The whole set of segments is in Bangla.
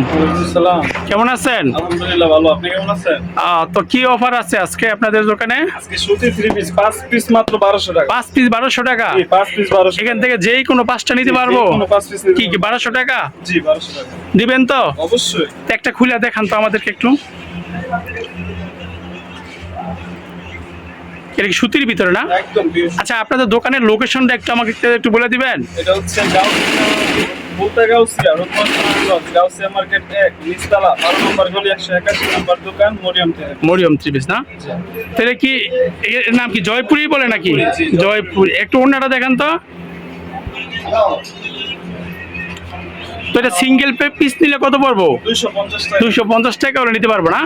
আলাইকুম। কেমন আছেন? আলহামদুলিল্লাহ ভালো। আপনি কেমন আছেন? তো কি অফার আছে আজকে আপনাদের দোকানে? আজকে সুতি থ্রি পিস পাঁচ পিস মাত্র বারোশো টাকা। পাঁচ পিস বারোশো টাকা? পাঁচ পিস বারোশো এখান থেকে যেই কোনো পাঁচটা নিতে পারব? কি কি বারোশো টাকা? জি বারোশো টাকা। দিবেন তো? অবশ্যই। একটা খুলে দেখান তো আমাদেরকে একটু। এটা কি সুতির ভিতরে না? আচ্ছা আপনাদের দোকানের লোকেশনটা একটু আমাকে একটু- একটু বলে দিবেন? এটা হচ্ছে গাউসিয়া বলতে গাউসিয়া রূপগঞ্জ গাউসিয়া মার্কেট এক নিচতলা বারো নম্বর গলি একশো একাশি নম্বর দোকান মরিয়াম না? তাহলে কি এর নাম কি জয়পুরি বলে নাকি। জয়পুর একটু অন্যটা দেখান তো। তো এটা সিঙ্গেল পিস নিলে কত পড়ব? দুইশো পঞ্চাশ টাকা। হলে নিতে পারব না?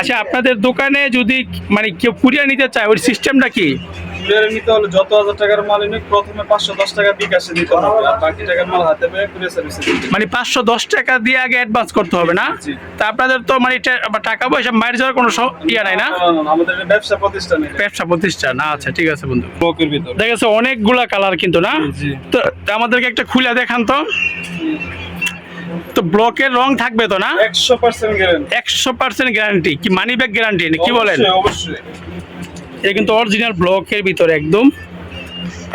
আচ্ছা আপনাদের দোকানে যদি মানে কেউ কুরিয়ার নিতে চায় ওই সিস্টেমটা কি? কুরিয়ারে নিতে হলে যত হাজার টাকার মাল এনে প্রথমে পাঁচশো দশ টাকা বিকাশে দিতে হবে আর বাকি টাকার মাল হাতে পেয়ে কুরিয়ার সার্ভিসে দিতে মানে পাঁচশো দশ টাকা দিয়ে আগে অ্যাডভান্স করতে হবে না? তা আপনাদের তো মানে টাকা পয়সা মায়ের যাওয়ার কোনো ইয়ে নাই না? আমাদের ব্যবসা প্রতিষ্ঠান ব্যবসা প্রতিষ্ঠান আচ্ছা ঠিক আছে বন্ধু। ব্লকের ভিতর। দেখা গেছে অনেকগুলা কালার কিন্তু না? তো তো আমাদেরকে একটা খুলে দেখান তো। তো ব্লকের রং থাকবে তো না? একশো পার্সেন্ট গ্যারেন্টি একশো পার্সেন্ট গ্যারান্টি কি মানি ব্যাগ গ্যারান্টি কি বলেন? অবশ্যই। এটা কিন্তু অরিজিনাল ব্লকের ভিতরে একদম।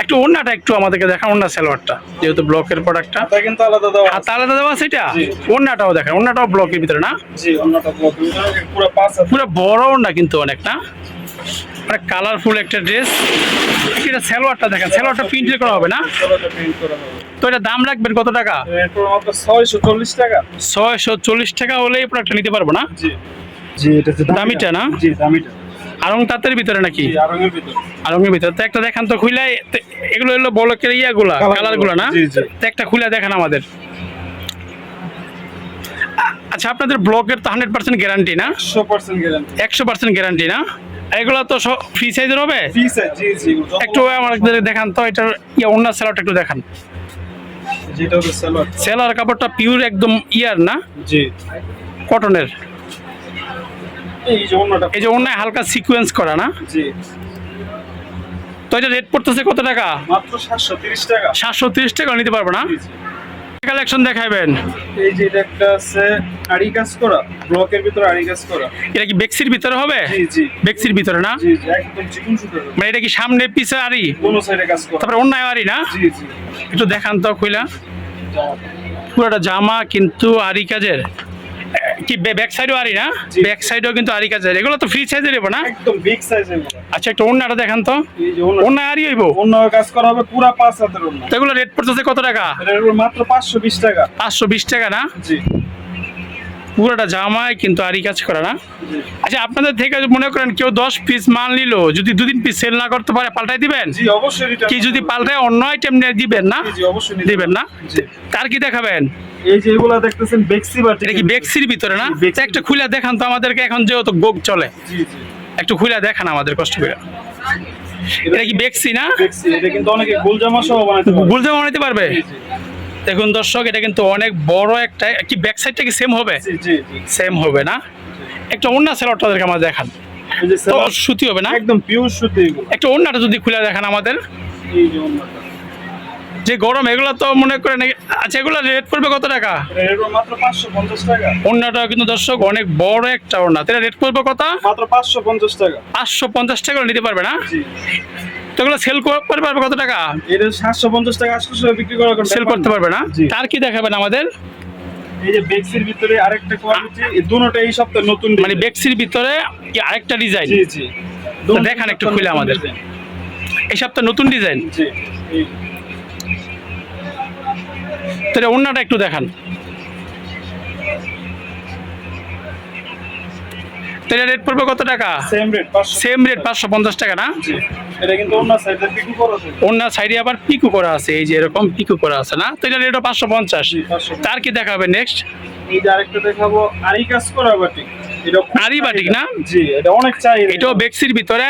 একটু অন্যটা একটু আমাদেরকে দেখান অন্য সালোয়ারটা যেহেতু ব্লকের প্রোডাক্টটা এটা কিন্তু আলাদা দেওয়া হাত আলাদা দেওয়া আছে এটা? জি। অন্যটাও দেখেন অন্যটাও ব্লকের ভিতরে না? জি অন্যটা ব্লকের ভিতরে। পুরো পাঁচ হাজার পুরো বড় না কিন্তু অনেক না মানে কালারফুল একটা ড্রেস এটা সালোয়ারটা দেখেন সালোয়ারটা প্রিন্ট করা হবে না? ষোলোটা প্রিন্ট করা হবে। তো এটা দাম রাখবেন কত টাকা? ছয়শো চল্লিশ টাকা। ছয়শো চল্লিশ টাকা হলেই প্রোডাক্টটা নিতে পারব না? জি। জি এটা দামিটা না? জি দামিটা। আরং তাঁতের ভিতরে নাকি? আরঙের ভিতর। তো একটা দেখান তো খুলে এগুলো হলো বলকের ইয়াগুলা Colour কালারগুলা না। তো একটা খুলে দেখান আমাদের। আচ্ছা আপনাদের ব্লকের তো হান্ড্রেড পার্সেন্ট গ্যারান্টি না? একশো পার্সেন্ট গ্যারেন্টি না? এগুলো তো সব ফ্রি সাইজের হবে? একটু আমাদের দেখান তো এটার ইয়া অন্য সেলারটা একটু দেখান। সেলার কাপড়টা পিওর একদম ইয়ার না? জি। কটনের এই যে অন্য হালকা সিকোয়েন্স করা না? জি। তো এটা রেট পড়তেছে কত টাকা? মাত্র সাতশো তিরিশ টাকা। সাতশো তিরিশ টাকা নিতে পারব না। কালেকশন দেখাবেন এই যে এটা একটা আছে আড়ি কাজ করা ব্লকের ভিতরে আড়ি কাজ করা। এটা কি বেক্সির ভিতরে হবে? জি জি। বেক্সির ভিতরে না? জি জি একদম চিকুন মানে এটা কি সামনে পিছে আরি কোন সাইডে কাজ করা। তারপরে অন্য আরি না? জি জি। একটু দেখান তো খুইলা। পুরোটা জামা কিন্তু আরি কাজের। কি ব্যাক সাইডও আরি না? ব্যাক সাইডও কিন্তু আরি কাজ এগুলো তো ফ্রি সাইজে দেবো না? একদম বিগ সাইজে আচ্ছা একটু অন্যটা দেখান তো। অন্য আরি হইব? অন্য কাজ করা হবে পুরা পাঁচ হাতের অন্য তো এগুলো রেট পড়তেছে কত টাকা? মাত্র পাঁচশো বিশ টাকা। পাঁচশো বিশ টাকা না? জি। পুরোটা জামায় কিন্তু আরি কাজ করা না? আচ্ছা আপনাদের থেকে মনে করেন কেউ দশ পিস মাল নিল যদি দুদিন পিস সেল না করতে পারে পাল্টাই দিবেন? অবশ্যই কি যদি পাল্টায় অন্য আইটেম নিয়ে দিবেন না? দিবেন না। তার কি দেখাবেন? এই যে এগুলা দেখতেছেন বেক্সি বাটি এটা কি বেক্সির ভিতরে না? একটা খুলে দেখান তো আমাদেরকে এখন যেহেতু গোগ চলে। একটু খুলে দেখান আমাদের কষ্ট করে। এটা কি বেক্সি না? বেক্সি এটা কিন্তু অনেকে গোল সহ বানাতে পারে গুলজামা বানাইতে পারবে? দেখুন দর্শক এটা কিন্তু অনেক বড় একটা কি ব্যাক সাইডটা কি সেম হবে? সেম হবে না? একটা অন্য সেলরটাদেরকে আমাদের দেখান। তো সুতি হবে না? একদম পিওর সুতি একটা অন্যটা যদি খুলে দেখান আমাদের। যে গরম এগুলো তো মনে করেন আচ্ছা এগুলো রেট পড়বে কত টাকা? মাত্র পাঁচশো পঞ্চাশ টাকা। অন্যটাও কিন্তু দর্শক অনেক বড় একটা ওড়না। তাহলে রেট পড়বে কত? মাত্র পাঁচশো পঞ্চাশ টাকা। পাঁচশো পঞ্চাশ টাকা নিতে পারবে না? জি সেল করতে পারবে কত টাকা? এটা সাতশো পঞ্চাশ টাকা আটশো বিক্রি করা সেল করতে পারবে না? তার কি দেখাবেন আমাদের? এই যে বেক্সির ভিতরে আরেকটা কোয়ালিটি দুটোটা এই সপ্তাহে নতুন মানে। বেক্সির ভিতরে কি আরেকটা ডিজাইন জি জি। দেখান একটু খুলে আমাদের। এই সপ্তাহে নতুন ডিজাইন জি তাহলে অন্যটা একটু দেখান। তাহলে রেট পড়বে কত টাকা? সেম রেট পাঁচশো। সেম রেট পাঁচশো পঞ্চাশ টাকা না? অন্য সাইডে আবার পিকু করা আছে এই যে এরকম পিকু করা আছে না? তো এটা রেটও পাঁচশো পঞ্চাশ। তার কি দেখাবে নেক্সট এই যে আরেকটা দেখাবো আরি কাজ করা বাটিক আরি বাটিক না? জি এটা অনেক চাই এটাও বেক্সির ভিতরে?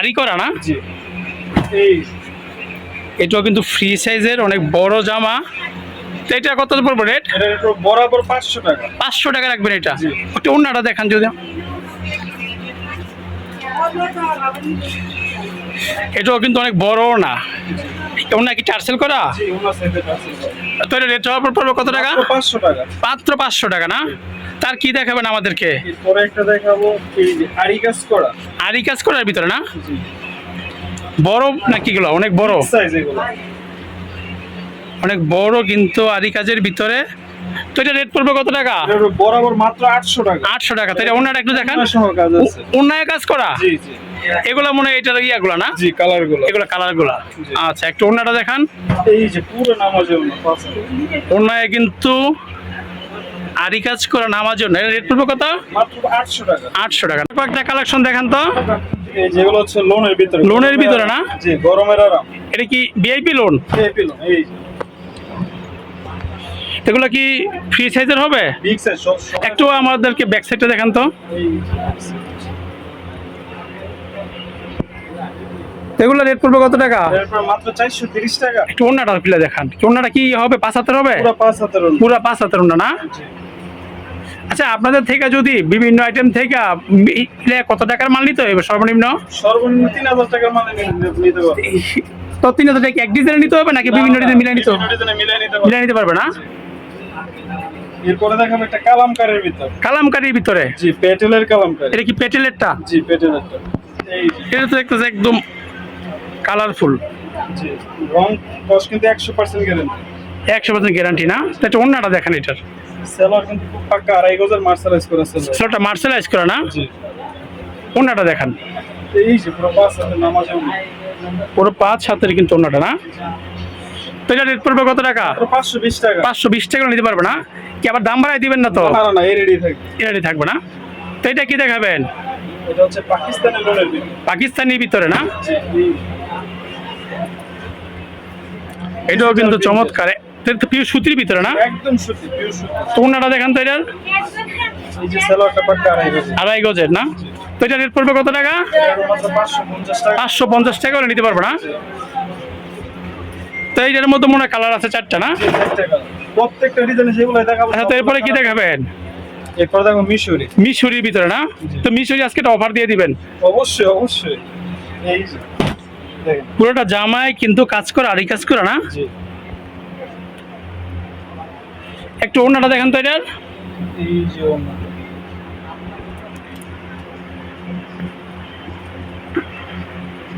আরি করা না? জি। এই। এটাও কিন্তু ফ্রি সাইজের অনেক বড় জামা। তো এটা কত পড়ব রেট একটু বরাবর পাঁচশো টাকা। পাঁচশো টাকা রাখবেন এটা। ওটা অন্যটা দেখান যদি। এটাও কিন্তু অনেক বড় না। ওনা কি চার্সেল করা? তো এটা রেট হওয়ার পর পড়বে কত টাকা? পাঁচশো টাকা। মাত্র পাঁচশো টাকা না? তার কি দেখাবেন আমাদেরকে? একটা দেখাবো আরি কাজ করা। আরি কাজ করার ভিতরে না? বড় নাকি গুলো অনেক বড়। সাইজ এগুলো। অনেক বড় কিন্তু আরি কাজের ভিতরে। তো এটা রেট পড়বে কত টাকা? বরাবর মাত্র আটশো টাকা। আটশো টাকা। তো এটা ওনার একটু দেখান। ওনার কাজ করা? এগুলো মনে হয় এটার ইয়াগুলো না? জি কালারগুলো এগুলো কালারগুলা আচ্ছা একটু অন্যটা দেখান। এই যে পুরো নামাজে অন্যায় কিন্তু আরি কাজ করা নামার জন্য এটা রেট পড়বে কত? আটশো টাকা। আটশো টাকা। কয়েকটা কালেকশন দেখান তো। যেগুলো হচ্ছে লোনের ভিতরে। লোনের ভিতরে না? জি গরমের আরাম। এটা কি ভিআইপি লোন এই পিলো এই এগুলো কি ফ্রি সাইজের হবে? একটু আমাদেরকে ব্যাক সাইডটা দেখান তো। এগুলো রেট পড়বে কত টাকা? মাত্র টাকা। একটু অন্যটা খুলে দেখান। অন্যটা কি হবে? পাঁচ হাতের হবে? পুরো পাঁচ হাতের ওড়না। পাঁচ হাতের অন্য না? আচ্ছা আপনাদের থেকে যদি বিভিন্ন আইটেম থেকে মিলে কত টাকার মাল নিতে হবে? সর্বনিম্ন? সর্বনিম্ন তিন হাজার টাকার মানে নিতে পারবে। তো তিন হাজার টাকা এক ডিজাইনে নিতে হবে নাকি বিভিন্ন ডিজাইন মিলিয়ে নিতে হবে? মিলিয়ে নিতে পারবে। না? এরপরে দেখাবো একটা কালামকারের ভিতর। কালামকারির ভিতরে? জি পেটেলের কালামকারি। এটা কি পেটেলেরটা? জি পেটেলেরটা। এটা তো দেখতেছে একদম কালারফুল জি রং কস কিন্তু একশো পার্সেন্ট গ্যারেন্টি একশো পার্সেন্ট গ্যারান্টি না? এটা অন্যটা দেখেন এটার। সেলার কিন্তু খুব পাক্কা আড়াই গজের মার্শালাইজ করা সেলার। সেটা মার্শালাইজ করা না? জি। অন্যটা দেখান। এই যে পুরো পাঁচ হাতের নামাজ পুরো পাঁচ হাতের কিন্তু অন্যটা না? তো এটা রেট পড়বে কত টাকা? পাঁচশো বিশ টাকা। পাঁচশো বিশ টাকা নিতে পারবে না? কি আবার দাম বাড়াই দিবেন না তো? না না না রেডি থাকবে। না? তো এটা কি দেখাবেন? এটা হচ্ছে পাকিস্তানের ভিতরে না? এটাও কিন্তু চমৎকার। এটা পিওর সুতির ভিতরে না? একদম সুতি পিওর সুতি তো অন্যটা দেখান তো এটার এই যে সেলারটা পাক্কা আড়াই গজ আড়াই গজের না? তো এটা রেট পড়বে কত টাকা? এর মাত্র পাঁচশো পঞ্চাশ টাকা। পাঁচশো পঞ্চাশ টাকা করে নিতে পারবে না? তো এইটার মধ্যে মনে হয় কালার আছে চারটা না? জি, প্রত্যেকটা ডিজাইনে সেগুলো দেখাবো। আচ্ছা তো এরপরে কি দেখাবেন? এরপর দেখো মিশরি। মিশরির ভিতরে না? তো মিশরি আজকে একটা অফার দিয়ে দিবেন। অবশ্যই অবশ্যই। এই পুরোটা জামায় কিন্তু কাজ করা আরই কাজ করা না? একটু অন্যটা দেখেন তো এটার। এই যে ওড়না।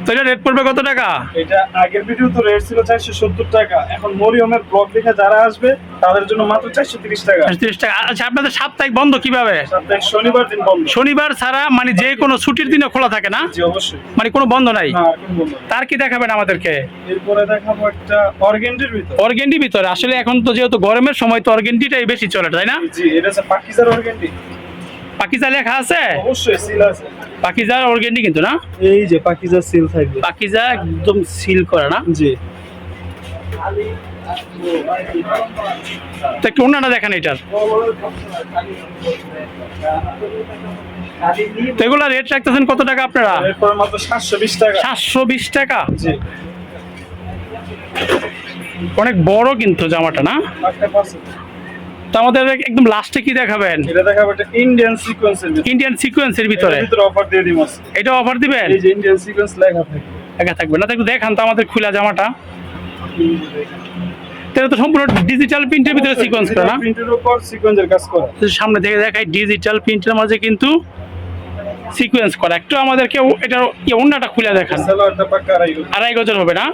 তো এটা রেট পড়বে কত টাকা? এটা আগের ভিডিও তো রেট ছিল চারশো সত্তর টাকা। এখন মরিয়মের ব্লগ দেখে যারা আসবে তাদের জন্য মাত্র চারশো তিরিশ টাকা। তিরিশ টাকা। আচ্ছা আপনাদের সাপ্তাহিক বন্ধ কীভাবে? সপ্তাহে শনিবার দিন বন্ধ। শনিবার ছাড়া মানে যে কোনো ছুটির দিনে খোলা থাকে না? জি অবশ্যই। মানে কোনো বন্ধ নাই। তার কি দেখাবেন আমাদেরকে? এরপরে দেখাবো একটা অর্গেন্ডির ভিতর। অর্গেন্ডি ভিতরে। আসলে এখন তো যেহেতু গরমের সময় তো অর্গেন্ডিটাই বেশি চলে তাই না? জি এটা হচ্ছে পাকিজার অর্গেন্ডি। পাকিজা লেখা আছে? অবশ্যই সিল আছে। কিন্তু না? এই যে পাকিজার সিল থাকবে। পাকিজা একদম সিল করা না? জি। তো একটু অন্যটা দেখেন এটার। তো এগুলা রেট রাখতেছেন কত টাকা আপনারা? সাতশো বিশ টাকা। অনেক বড় কিন্তু জামাটা না? তো আমাদের একদম লাস্টে কি দেখাবেন? এটা দেখাবো একটা ইন্ডিয়ান সিকোয়েন্সের ইন্ডিয়ান সিকোয়েন্সের ভিতরে। ভিতরে অফার দিয়ে দিই এটা অফার দিবেন? এই যে ইন্ডিয়ান সিকোয়েন্স লেখা থাকে থাকবে না একটু দেখান তো আমাদের খোলা জামাটা। তো তো সম্পূর্ণ ডিজিটাল প্রিন্টের ভিতরে সিকোয়েন্স করা না? প্রিন্টের উপর সিকোয়েন্সের কাজ করা। সামনে থেকে দেখাই ডিজিটাল প্রিন্টের মাঝে কিন্তু সিকোয়েন্স করা। একটু আমাদেরকে ও- এটার ইয়ে অন্যটা খুলে দেখান। আড়াই গজের হবে না?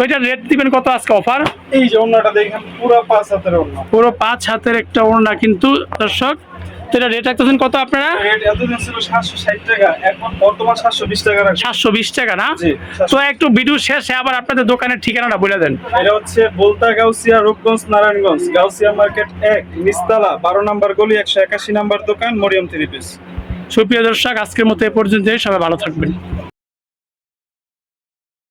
তো এটা রেট দিবেন কত আজকে অফার এই যে ওড়নাটা দেখেন পুরো পাঁচ হাতের ওড়না। পুরো পাঁচ হাতের একটা ওড়না কিন্তু দর্শক। তো এটা রেট রাখতেছেন কত আপনারা? রেট এতদিন ছিল সাতশো ষাট টাকা এখন বর্তমান সাতশো বিশ টাকা রাখছে। টাকা না? তো একটু ভিডিও শেষে আবার আপনাদের দোকানের ঠিকানাটা বলে দেন। এটা হচ্ছে বলতা গাউসিয়া রূপগঞ্জ নারায়ণগঞ্জ গাউসিয়া মার্কেট নিস্তালা নাম্বার গলি নাম্বার দোকান মরিয়ম থ্রি পিস। সুপ্রিয় দর্শক আজকের মতো এ পর্যন্ত সবাই ভালো থাকবেন।